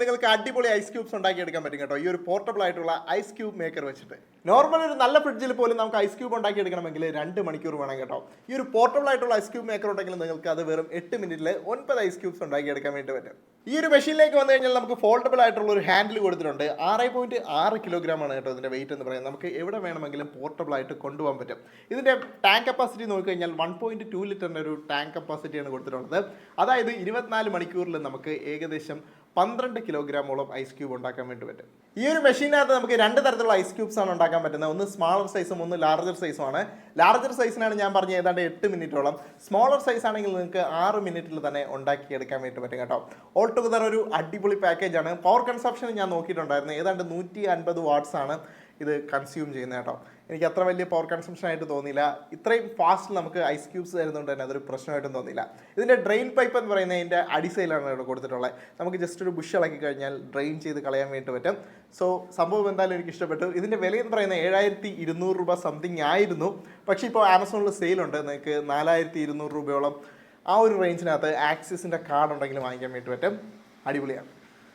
നിങ്ങൾക്ക് അടിപൊളി ice cubes ഉണ്ടാക്കിയെടുക്കാൻ പറ്റും കേട്ടോ. ഈ ഒരു പോർട്ടബിൾ ആയിട്ടുള്ള ഐസ് ക്യൂബ് മേക്കർ വെച്ചിട്ട്. നോർമൽ ഒരു നല്ല ഫ്രിഡ്ജിൽ പോലും നമുക്ക് ഐസ് ക്യൂബ് ഉണ്ടാക്കിയെടുക്കണമെങ്കിൽ രണ്ട് മണിക്കൂർ വേണം കേട്ടോ. ഈ ഒരു പോർട്ടബിൾ ആയിട്ടുള്ള ഐസ് ക്യൂബ് മേക്കർ ഉണ്ടെങ്കിൽ നിങ്ങൾക്ക് അത് വെറും എട്ട് മിനിറ്റിൽ ഒൻപത് ഐസ് ക്യൂബ്സ് ഉണ്ടാക്കിയെടുക്കാൻ വേണ്ടി പറ്റും. ഈ ഒരു മെഷീനിലേക്ക് വന്നു കഴിഞ്ഞാൽ നമുക്ക് ഫോൾഡബിൾ ആയിട്ടുള്ള ഒരു ഹാൻഡിൽ കൊടുത്തിട്ടുണ്ട്. ആറ് പോയിന്റ് ആറ് കിലോഗ്രാം ആണ് കേട്ടോ ഇതിന്റെ വെയിറ്റ് എന്ന് പറയുന്നത്. നമുക്ക് എവിടെ വേണമെങ്കിലും പോർട്ടബിൾ ആയിട്ട് കൊണ്ടുപോകാൻ പറ്റും. ഇതിന്റെ ടാങ്ക് കപ്പാസിറ്റി നോക്കിക്കഴിഞ്ഞാൽ വൺ പോയിന്റ് ടു ലിറ്ററിന്റെ ഒരു ടാങ്ക് കപ്പാസിറ്റിയാണ് കൊടുത്തിട്ടുള്ളത്. അതായത് ഇരുപത്തിനാല് മണിക്കൂറിൽ നമുക്ക് ഏകദേശം പന്ത്രണ്ട് കിലോഗ്രാമോളം ഐസ് ക്യൂബ് ഉണ്ടാക്കാൻ വേണ്ടി പറ്റും. ഈ ഒരു മെഷീനകത്ത് നമുക്ക് രണ്ട് തരത്തിലുള്ള ഐസ് ക്യൂബ്സ് ആണ് ഉണ്ടാക്കാൻ പറ്റുന്നത്. ഒന്ന് സ്മാളർ സൈസും ഒന്ന് ലാർജർ സൈസും ആണ്. ലാർജർ സൈസിനാണ് ഞാൻ പറഞ്ഞ ഏതാണ്ട് എട്ട് മിനിറ്റോളം. സ്മോളർ സൈസ് ആണെങ്കിൽ നിങ്ങൾക്ക് ആറ് മിനിറ്റിൽ തന്നെ ഉണ്ടാക്കിയെടുക്കാൻ വേണ്ടി പറ്റും കേട്ടോ. ഓൾ ടുഗദർ ഒരു അടിപൊളി പാക്കേജ് ആണ്. പവർ കൺസപ്ഷൻ ഞാൻ നോക്കിയിട്ടുണ്ടായിരുന്നു. ഏതാണ്ട് നൂറ്റി അൻപത് വാട്ട്സ് ആണ് ഇത് കൺസ്യൂം ചെയ്യുന്നത് കേട്ടോ. എനിക്ക് അത്ര വലിയ പവർ കൺസംഷൻ ആയിട്ട് തോന്നിയില്ല. ഇത്രയും ഫാസ്റ്റ് നമുക്ക് ഐസ് ക്യൂബ്സ് തരുന്നതുകൊണ്ട് തന്നെ അതൊരു പ്രശ്നമായിട്ടും തോന്നിയില്ല. ഇതിന്റെ ഡ്രെയിൻ പൈപ്പ് എന്ന് പറയുന്നത് ഇതിന്റെ അടിസൈലാണ് ഇവിടെ കൊടുത്തിട്ടുള്ളത്. നമുക്ക് ജസ്റ്റ് ഒരു ബുഷ് ഇളക്കി കഴിഞ്ഞാൽ ഡ്രെയിൻ ചെയ്ത് കളയാൻ വേണ്ടി പറ്റും. സോ സംഭവം എന്തായാലും എനിക്ക് ഇഷ്ടപ്പെട്ടു. ഇതിന്റെ വില എന്ന് പറയുന്നത് ഏഴായിരത്തി ഇരുന്നൂറ് രൂപ സംതിങ് ആയിരുന്നു. പക്ഷേ ഇപ്പോൾ ആമസോണിൽ സെയിലുണ്ട് നിങ്ങൾക്ക് നാലായിരത്തി ഇരുന്നൂറ് രൂപയോളം ആ ഒരു റേഞ്ചിനകത്ത് ആക്സിസിന്റെ കാർഡ് ഉണ്ടെങ്കിൽ വാങ്ങിക്കാൻ വേണ്ടി പറ്റും. അടിപൊളിയാണ്.